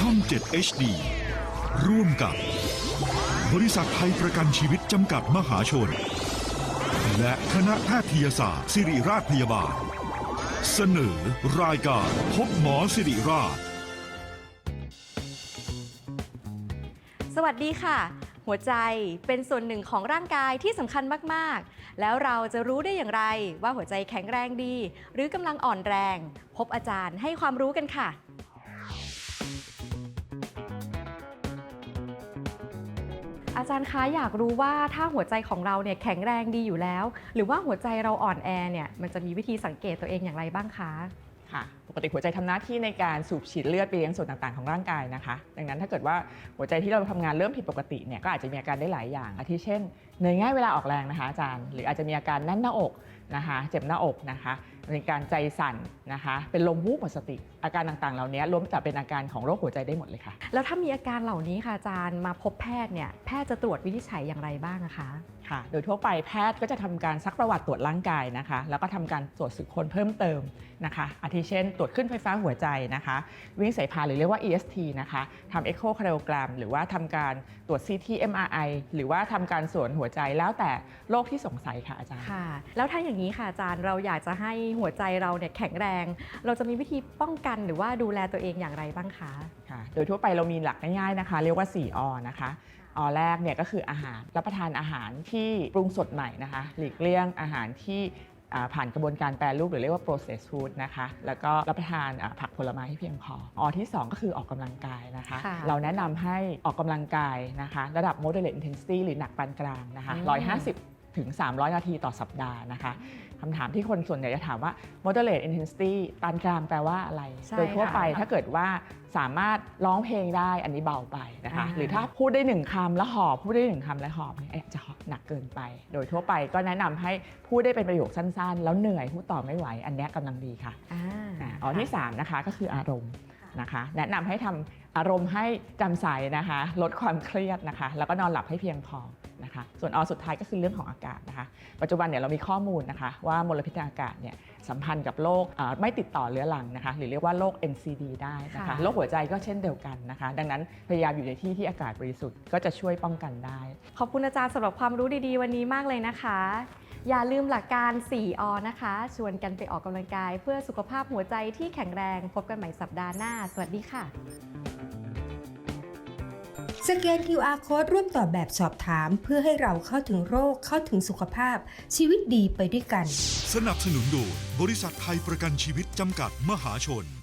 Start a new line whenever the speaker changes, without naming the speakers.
ช่อง 7 HD ร่วมกับบริษัทไทยประกันชีวิตจำกัดมหาชน และคณะแพทยศาสตร์ ศิริราชพยาบาล เสนอรายการพบหมอศิริราช
สวัสดีค่ะ หัวใจเป็นส่วนหนึ่งของร่างกายที่สำคัญมาก ๆ แล้วเราจะรู้ได้อย่างไรว่าหัวใจแข็งแรงดี หรือกำลังอ่อนแรง พบอาจารย์ให้ความรู้กันค่ะ อาจารย์คะอยากรู้ว่าถ้าหัวใจของเราเนี่ยแข็งแรงดีอยู่แล้ว หรือว่าหัวใจเราอ่อนแอเนี่ยมันจะมีวิธีสังเกตตัวเองอย่างไรบ้างคะ
ค่ะปกติหัวใจทำหน้าที่ในการสูบฉีดเลือดไปเลี้ยงส่วนต่างๆของร่างกายนะคะ ดังนั้นถ้าเกิดว่าหัวใจที่เราทำงานเริ่มผิดปกติเนี่ยก็อาจจะมีอาการได้หลายอย่าง อาทิเช่นเหนื่อยง่ายเวลาออกแรงนะคะอาจารย์ หรืออาจจะมีอาการแน่นหน้าอกนะคะ เจ็บหน้าอกนะคะ มีการใจสั่นนะคะ เป็นลมวูบหมดสติ อาการต่างๆ เหล่านี้ล้วนจะเป็นอาการของโรคหัวใจได้หมดเลยค่ะ
แล้วถ้ามีอาการเหล่านี้ค่ะอาจารย์มาพบแพทย์เนี่ยแพทย์จะตรวจวินิจฉัยอย่างไรบ้างอะคะ
ค่ะ โดยทั่วไปแพทย์ก็จะทำการซักประวัติตรวจร่างกายนะคะ แล้วก็ทำการตรวจสืบค้นเพิ่มเติมนะคะ อาทิเช่น ตรวจขึ้นไฟฟ้าหัวใจนะคะ วิ่งสายพานหรือเรียกว่า EST นะคะทำ echocardiogram หรือว่าทำการตรวจ CT MRI หรือว่าทำการสวนหัวใจแล้วแต่โรคที่สงสัยค่ะอาจารย์
ค่ะ แล้วถ้าอย่างนี้ค่ะอาจารย์เราอยากจะให้หัวใจเราเนี่ยแข็งแรง เราจะมีวิธีป้องกันหรือว่าดูแลตัวเองอย่างไรบ้างคะ
ค่ะ โดยทั่วไปเรามีหลักง่ายๆนะคะ เรียกว่า 4 อ นะคะอแรกเนี่ยก็คืออาหารรับประทานอาหารที่ปรุงสดใหม่นะคะ หลีกเลี่ยงอาหารที่อ่าผ่านกระบวนการแปรรูปหรือเรียกว่า processed food นะคะ แล้วก็รับประทานอ่าผักผลไม้ให้เพียงพออที่ 2 ก็คือออกกำลังกายนะคะ
ค่ะ
เราแนะนำให้ออกกำลังกายนะคะ ระดับ moderate intensity หรือหนักปานกลางนะคะ
อืม
150 ถึง 300 นาทีต่อสัปดาห์นะคะคำถามที่คนส่วนใหญ่จะถามว่า moderate intensity ปานกลางแปลว่าอะไร
ใช่
โดยทั่วไป
ค่ะ
ถ้าเกิดว่าสามารถร้องเพลงได้อันนี้เบาไปนะคะ
อ่า
หรือถ้าพูดได้หนึ่งคำแล้วหอบ พูดได้หนึ่งคำแล้วหอบเนี่ยอาจจะหนักเกินไป โดยทั่วไปก็แนะนำให้พูดได้เป็นประโยคสั้นๆ แล้วเหนื่อยพูดต่อไม่ไหว อันเนี้ยกำลังดีค่ะ
อ่า
อ่าอ๋อที่สามนะคะก็คืออารมณ์นะคะแนะนำให้ทำอารมณ์ให้จำใสนะคะ ลดความเครียดนะคะ แล้วก็นอนหลับให้เพียงพอ นะคะ ส่วนอสุดท้ายก็คือเรื่องของอากาศนะคะ ปัจจุบันเนี่ยเรามีข้อมูลนะคะว่ามลพิษทางอากาศเนี่ยสัมพันธ์กับโรคอ่าไม่ติดต่อเรื้อรังนะคะ หรือเรียกว่าโรค NCD ได้นะคะ
ค่ะ
โรคหัวใจก็เช่นเดียวกันนะคะ ดังนั้นพยายามอยู่ในที่ที่อากาศบริสุทธิ์ก็จะช่วยป้องกันได้
ขอบคุณอาจารย์สำหรับความรู้ดีๆ วันนี้มากเลยนะคะ อย่าลืมหลักการ 4 อ นะคะ ชวนกันไปออกกำลังกาย เพื่อสุขภาพหัวใจที่แข็งแรง พบกันใหม่สัปดาห์หน้า สวัสดีค่ะ
สแกน QR Code ร่วมตอบแบบสอบถาม เพื่อให้เราเข้าถึงโรคเข้าถึงสุขภาพ ชีวิตดีไปด้วยกัน
สนับสนุนโดยบริษัทไทยประกันชีวิตจำกัดมหาชน